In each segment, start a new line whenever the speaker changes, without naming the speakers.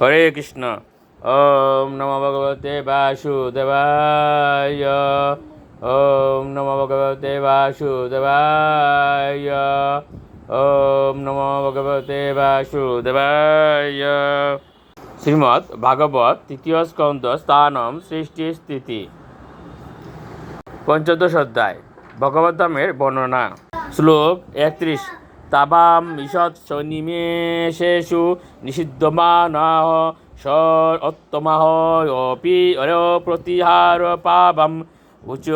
হরে কৃষ্ণ। ওম নম ভগবতে বাসুদেবায়। ওম নম ভগবতে বাসুদেবায়। ওম নম ভগবতে বাসুদেবায়। শ্রীমদ্ ভাগবত তৃতীয় স্কন্দ স্থানম সৃষ্টি স্থিতি। পঞ্চদশ অধ্যায় ভগবদ্ধামের বর্ণনা। শ্লোক একত্রিশ তাবাম ঈষৎ সনিমেষেষু নিষিদ্ধমানাহ সত্তমাহ অপি অর প্রতিহার পাবম উচ্চ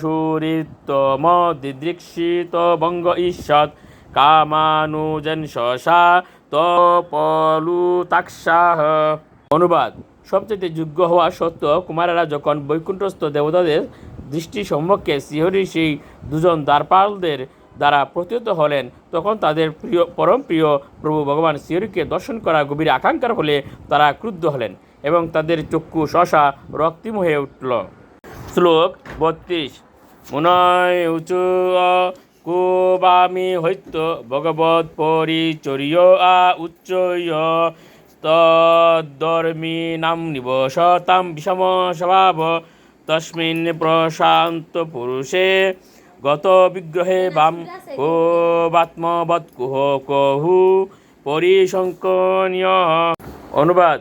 সুরিত্তম দিদৃক্ষিত বঙ্গ ঈষৎ কামানুজন শশা তপলুতাক্ষাহ। অনুবাদ, সবচেয়ে যোগ্য হওয়া সত্ত্বেও কুমারেরা যখন বৈকুণ্ঠস্থ দেবতাদের দৃষ্টি সম্মুখে শ্রীহরি সেই দুজন দ্বারপালদের দ্বারা প্রতিহত হলেন, তখন তাদের প্রিয়, পরম প্রিয় প্রভু ভগবান শ্রীহরিকে দর্শন করা গভীর আকাঙ্ক্ষার ফলে তারা ক্রুদ্ধ হলেন এবং তাদের চক্ষু শশা রক্তিম হয়ে উঠল। শ্লোক বত্রিশ। মুনয় উচু কুবামি হৈত্য ভগবত পরিচর্য আ উচ্চয় তদ্দর্মী নাম নিবসতাম বিষম স্বভাব তস্মিন প্রশান্ত পুরুষে গত বিগ্রহে বাম কোবাত্মবৎ কুহ কহু পরিসংকনীয় অনুবাদ,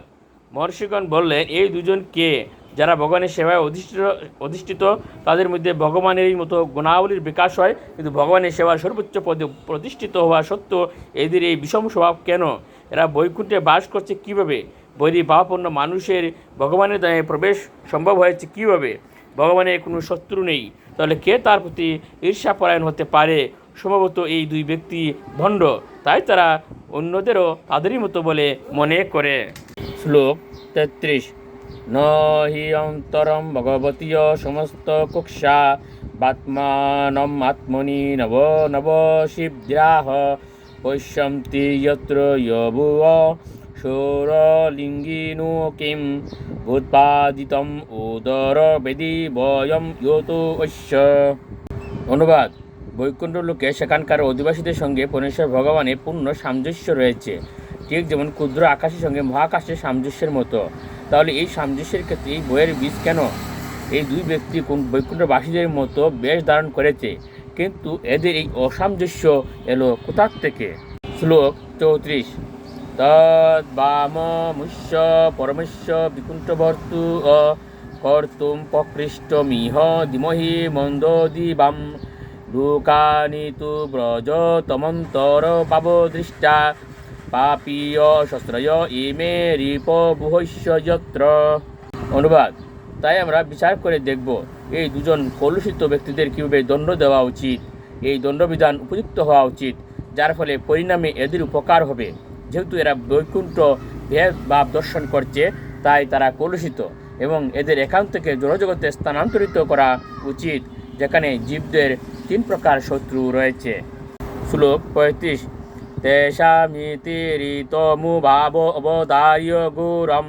মহর্ষিগণ বললেন, এই দুজন কে যারা ভগবানের সেবায় অধিষ্ঠিত অধিষ্ঠিত, তাদের মধ্যে ভগবানেরই মতো গুণাবলীর বিকাশ হয়, কিন্তু ভগবানের সেবার সর্বোচ্চ পদে প্রতিষ্ঠিত হওয়া সত্ত্বেও এদের এই বিষম স্বভাব কেন? এরা বৈকুণ্ঠে বাস করছে কীভাবে? বৈরী ভাবাপন্ন মানুষের ভগবানের দায়ে প্রবেশ সম্ভব হয়েছে কীভাবে? ভগবানের কোনো শত্রু নেই। তাহলে কে তার প্রতি ঈর্ষাপরায়ণ হতে পারে? সম্ভবত এই দুই ব্যক্তি ভণ্ড। তাই তারা অন্যদেরও তাদেরই মতো বলে মনে করে। শ্লোক তেত্রিশ। ন অন্তরম ভগবতীয় সমস্ত কুক্ষা বাত্মানম আত্মনি নব নব শিবদ্রাহ পশ্যন্তি যত্র যভুব সৌরলিঙ্গিনু কিম ভূৎপাদিতম উদর বেদি বয়ম ইয়তো অনুবাদ, বৈকুণ্ঠ লোকে সেখানকার অধিবাসীদের সঙ্গে পরমেশ্বর ভগবানের পূর্ণ সামঞ্জস্য রয়েছে। ঠিক যেমন ক্ষুদ্র আকাশের সঙ্গে মহাকাশের সামঞ্জস্যের মতো। তাহলে এই সামঞ্জস্যের ক্ষেত্রে এই বইয়ের বীজ কেন? এই দুই ব্যক্তি বৈকুণ্ঠবাসীদের মতো বেশ ধারণ করেছে। কিন্তু এদের এই অসামঞ্জস্য এলো কোথার থেকে? শ্লোক চৌত্রিশ। তদ্বামুষ্য পরমেশ্য বিকুণ্ঠবর্তু অ কর্তুম প্রকৃষ্টমিহ ধীমহি মন্দোদিবাম লোকানি তু ব্রজ তমন্তর পাব দৃষ্টা পাপীয় শস্ত্রয় ইমে রিপ বুহস্য যত্র অনুবাদ তাই আমরা বিচার করে দেখব, এই দুজন কলুষিত ব্যক্তিদের কীভাবে দণ্ড দেওয়া উচিত, এই দণ্ডবিধান উপযুক্ত হওয়া উচিত, যার ফলে পরিণামে এদের উপকার হবে। যেহেতু এরা বৈকুণ্ঠ ভেদ ভাব দর্শন করছে, তাই তারা কলুষিত এবং এদের একান্ত থেকে জড়জগতে স্থানান্তরিত করা উচিত, যেখানে জীবদের তিন প্রকার শত্রু রয়েছে। শ্লোক পঁয়ত্রিশ তেষামিতি ঋতমু ভাব অবদার্য গুরম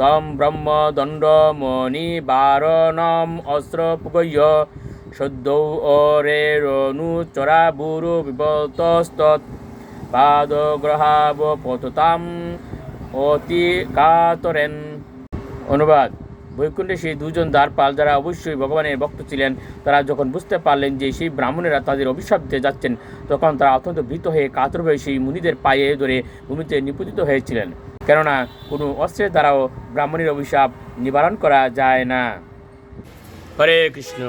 তম ব্রহ্ম দণ্ড মণি বারণম অস্ত্রপুগয় সদ্যৌ অরেরনু চরাবুরু বিবতস্তৎ পাদগ্রহাব পততাম অতি কাতরেন অনুবাদ, বৈকুণ্ঠে সেই দুজন দ্বারপাল যারা অবশ্যই ভগবানের ভক্ত ছিলেন, তারা যখন বুঝতে পারলেন যে সেই ব্রাহ্মণেরা তাদের অভিশাপ দিতে যাচ্ছেন, তখন তারা অত্যন্ত ভীত হয়ে কাতর হয়ে সেই মুনিদের পায়ে ধরে ভূমিতে নিপতিত হয়েছিলেন। কেননা কোনো অস্ত্রের দ্বারাও ব্রাহ্মণের অভিশাপ নিবারণ করা যায় না। হরে কৃষ্ণ।